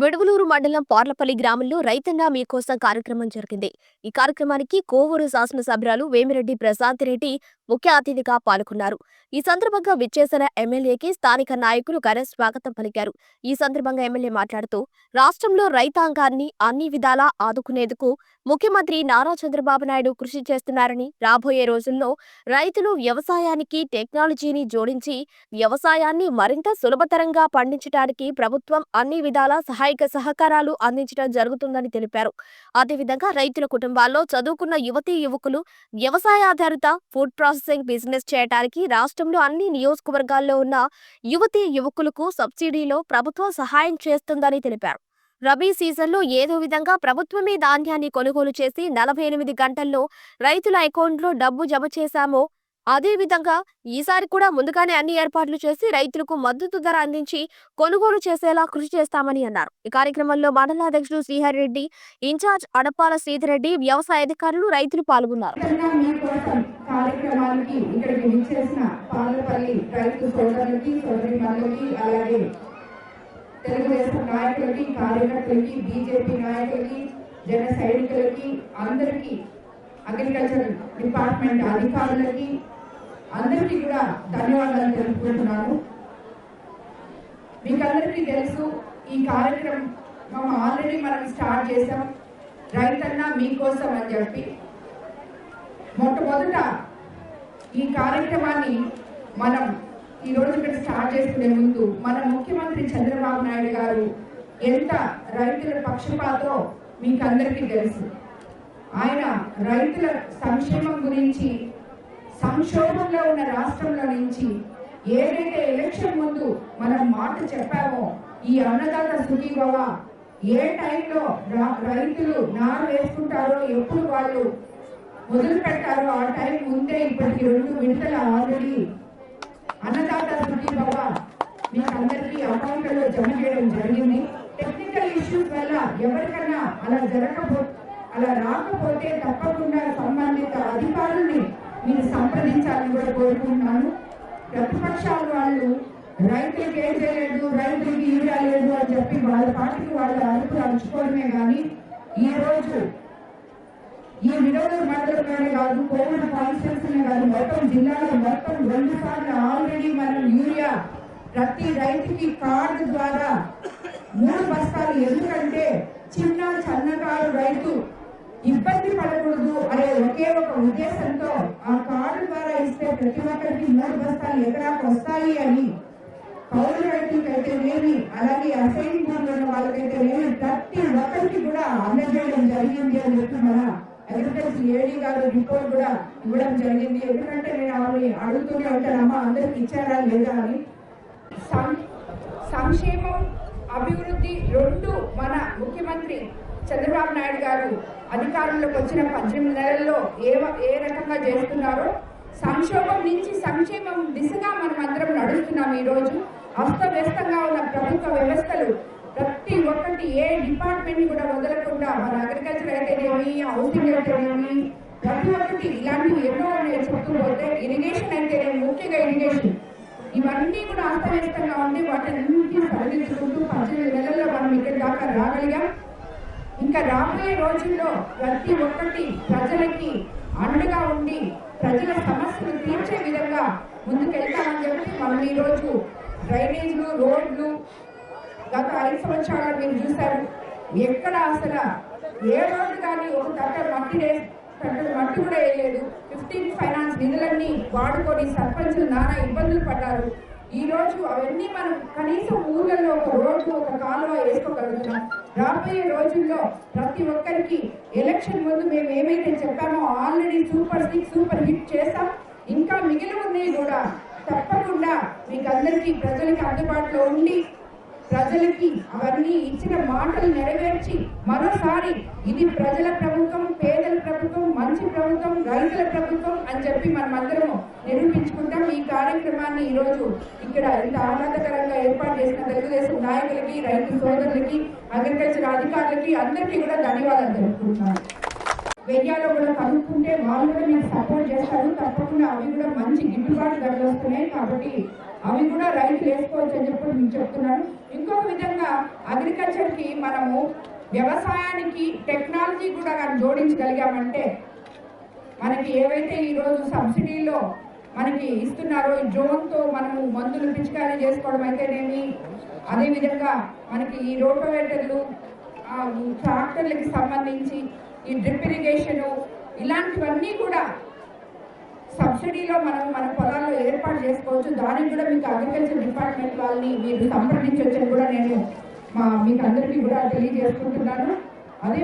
విడవలూరు మండలం పార్లపల్లి గ్రామంలో రైతన్న మీకోసం కార్యక్రమం జరిగింది. ఈ కార్యక్రమానికి కోవూరు శాసనసభ్యురాలు వేమిరెడ్డి ప్రశాంత్ రెడ్డి ముఖ్య అతిథిగా పాల్గొన్నారు. ఈ సందర్భంగా విచ్చేసిన ఎమ్మెల్యేకి స్థానిక నాయకులు ఘన స్వాగతం పలికారు. ఈ సందర్భంగా ఎమ్మెల్యే మాట్లాడుతూ రాష్ట్రంలో రైతాంగాన్ని అన్ని విధాలా ఆదుకునేందుకు ముఖ్యమంత్రి నారా చంద్రబాబు నాయుడు కృషి చేస్తున్నారని రాబోయే రోజుల్లో రైతులు వ్యవసాయానికి టెక్నాలజీని జోడించి వ్యవసాయాన్ని మరింత సులభతరంగా పండించడానికి ప్రభుత్వం అన్ని విధాలా సహాయక సహకారాలు అందించడం జరుగుతుందని తెలిపారు. అదేవిధంగా రైతుల కుటుంబాల్లో చదువుకున్న యువతీ యువకులు వ్యవసాయ ఆధారిత ఫుడ్ ప్రాసెసింగ్ బిజినెస్ చేయడానికి రాష్ట్రంలో అన్ని నియోజకవర్గాల్లో ఉన్న యువతీ యువకులకు సబ్సిడీలో ప్రభుత్వం సహాయం చేస్తుందని తెలిపారు. రబీ సీజన్లో ఏదో విధంగా ప్రభుత్వమే ధాన్యాన్ని కొనుగోలు చేసి నలభై ఎనిమిది గంటల్లో రైతుల అకౌంట్లో డబ్బు జమ చేశామో అదేవిధంగా ఈసారి కూడా ముందుగానే అన్ని ఏర్పాట్లు చేసి రైతులకు మద్దతు ధర అందించి కొనుగోలు చేసేలా కృషి చేస్తామని అన్నారు. ఈ కార్యక్రమంలో మండల అధ్యక్షుడు శ్రీహరి రెడ్డి ఇన్ఛార్జ్ అడపాల శ్రీధరెడ్డి వ్యవసాయ అధికారులు రైతులు పాల్గొన్నారు. కార్యక్రమానికి ఇక్కడికి విచ్చేసిన పాలపల్లి రైతు సోదరులకి అలాగే తెలుగుదేశం నాయకులకి కార్యకర్తలకి బీజేపీ నాయకులకి జన సైనికులకి అందరికీ అగ్రికల్చర్ డిపార్ట్మెంట్ అధికారులకి అందరికీ కూడా ధన్యవాదాలు తెలుపుకుంటున్నాను. మీకందరికీ తెలుసు ఈ కార్యక్రమం ఆల్రెడీ మనం స్టార్ట్ చేసాం రైతన్న మీకోసం అని చెప్పి. మొట్టమొదట ఈ కార్యక్రమాన్ని మనం ఈ రోజు ఇక్కడ స్టార్ట్ చేసుకునే ముందు మన ముఖ్యమంత్రి చంద్రబాబు నాయుడు గారు ఎంత రైతుల పక్షపాతో మీకు అందరికీ తెలుసు. ఆయన రైతుల సంక్షేమం గురించి సంక్షోభంలో ఉన్న రాష్ట్రంలో నుంచి ఏదైతే ఎలక్షన్ ముందు మనం మాట చెప్పామో ఈ అన్నదాత సుఖీభవ ఏ టైంలో రైతులు నారు వేసుకుంటారో ఎప్పుడు వాళ్ళు మొదలు పెట్టారో ఆ టైం ముందే ఇప్పటికి రెండు విడతల ఆల్రెడీ అన్నదాత సుఖీభవ మీకు అందరికీ అకౌంట్లలో జమ చేయడం జరిగింది. టెక్నికల్ ఇష్యూస్ వల్ల ఎవరికైనా అలా జరగకపో అలా రాకపోతే తప్పకుండా సంబంధిత అధికారుల్ని మీరు సంప్రదించాలని కూడా కోరుకుంటున్నాను. ప్రతిపక్షాల వాళ్ళు రైతులకు ఏం చేయలేదు రైతులకి యూరియా లేదు అని చెప్పి వాళ్ళ పార్టీకి వాళ్ళ అరుపులు అంచుకోవడమే కానీ ఈ రోజు ఈ వినోద మండలంలోనే కాదు కోవిడ్ కాన్స్టిట్యూన్సీనే కాదు మొత్తం జిల్లాలో మొత్తం రెండు సార్లు ఆల్రెడీ మనం యూరియా ప్రతి రైతుకి కార్డు ద్వారా మూడు బస్తాలు. ఎందుకంటే చిన్న సన్నకారు రైతు ఇబ్బంది పడకూడదు అనే ఒకే ఒక ఉద్దేశం ఆ కార్డు ద్వారా ఇస్తే ప్రతి ఒక్కరికి మూడు బస్తాలు ఎకరాకు వస్తాయి అని పౌరుల రైతులకి అయితే లేని అలాగే అసైన్ భూములు ఉన్న వాళ్ళకైతే లేని ప్రతి ఒక్కరికి కూడా అందజేయడం జరిగింది అని చెప్పి మన అగ్రికల్చర్ ఏడీ గారు రిపోర్ట్ కూడా ఇవ్వడం జరిగింది. ఎందుకంటే నేను ఆవిడని అడుగుతూనే ఉంటాను అమ్మ అందరికి ఇచ్చారా లేదా అని. సం- సంక్షేమం అభివృద్ధి రెండు మన ముఖ్యమంత్రి చంద్రబాబు నాయుడు గారు అధికారంలోకి వచ్చిన పద్దెనిమిది నెలల్లో ఏ ఏ రకంగా చేస్తున్నారో సంక్షోభం నుంచి సంక్షేమం దిశగా మనం అందరం నడుస్తున్నాం ఈ రోజు అస్తవ్యస్తంగా ఉన్న ప్రభుత్వ వ్యవస్థలు ప్రతి ఒక్కటి ఏ డిపార్ట్మెంట్ కూడా వదలకుండా మన అగ్రికల్చర్ అయితేనేమి హౌసింగ్ అయితేనేమి ప్రతి ఒక్కటి ఇలాంటివి ఎన్నో చెప్తూ పోతే ఇరిగేషన్ అయితేనేమి ముఖ్యంగా ఇరిగేషన్ ఇవన్నీ కూడా అస్తవ్యస్తంగా ఉండి వాటిని సరిదిద్దుకుంటూ పద్దెనిమిది నెలల్లో మనం ఇక్కడి దాకా రాగలిగాం. ఇంకా రాబోయే రోజుల్లో ప్రతి ఒక్కటి ప్రజలకి అండగా ఉండి ప్రజల సమస్యలు తీర్చే విధంగా ముందుకెళ్తామని చెప్పి మనం ఈరోజు డ్రైనేజ్లు రోడ్లు గత ఐదు సంవత్సరాలు మీరు చూశారు. ఎక్కడ అసలు ఏ రోడ్డు కానీ ఒక తట్ట మట్టి వే- మట్టి కూడా వేయలేదు. ఫిఫ్టీన్ ఫైనాన్స్ నిధులన్నీ వాడుకొని సర్పంచులు నానా ఇబ్బందులు పడ్డారు. ఈ రోజు అవన్నీ మనం కనీసం ఊర్లలో ఒక రోడ్డు ఒక కాలువ వేసుకోగలుగుతున్నాం రాబోయే రోజుల్లో ప్రతి ఒక్కరికి ఎలక్షన్ ముందు మేము ఏమైతే చెప్పామో already super six super hit చేస్తాం. ఇంకా మిగిలి ఉన్నాయి కూడా తప్పకుండా మీకు అందరికీ ప్రజలకి అందుబాటులో ఉండి ప్రజలకి అవన్నీ ఇచ్చిన మాటలు నెరవేర్చి మరోసారి ఇది ప్రజల ప్రభుత్వం పేదల ప్రభుత్వం మంచి ప్రభుత్వం రైతుల ప్రభుత్వం అని చెప్పి మనం అందరం నిరూపించుకుంటాం. ఈ కార్యక్రమాన్ని ఈరోజు ఇక్కడ ఇంత ఆహ్లాదకరంగా ఏర్పాటు చేసిన తెలుగుదేశం నాయకులకి రైతు సోదరులకి అగ్రికల్చర్ అధికారులకి అందరికీ కూడా ధన్యవాదాలు తెలుపుకుంటున్నాను. వెయ్యాలో కూడా కనుక్కుంటే వాళ్ళు కూడా మీకు సపోర్ట్ చేస్తారు. తప్పకుండా అవి కూడా మంచి గిట్టుబాటు ధరలు వస్తున్నాయి కాబట్టి అవి కూడా రైతులు వేసుకోవచ్చు అని చెప్పి నేను చెప్తున్నాను. ఇంకొక విధంగా అగ్రికల్చర్కి మనము వ్యవసాయానికి టెక్నాలజీ కూడా కానీ జోడించగలిగామంటే మనకి ఏవైతే ఈరోజు సబ్సిడీలో మనకి ఇస్తున్నారో ఈ డ్రోన్తో మనము మందులు పిచికారీ చేసుకోవడం అయితేనేమి అదేవిధంగా మనకి ఈ రోటోవేటర్లు ట్రాక్టర్లకి సంబంధించి ఈ డ్రిప్ ఇరిగేషను ఇలాంటివన్నీ కూడా సబ్సిడీలో మనం మన పొలాల్లో ఏర్పాటు చేసుకోవచ్చు. దానికి కూడా మీకు అగ్రికల్చర్ డిపార్ట్మెంట్ వాళ్ళని మీరు సంప్రదించవచ్చని కూడా నేను మా మీకు అందరికీ కూడా తెలియజేసుకుంటున్నాను. అదే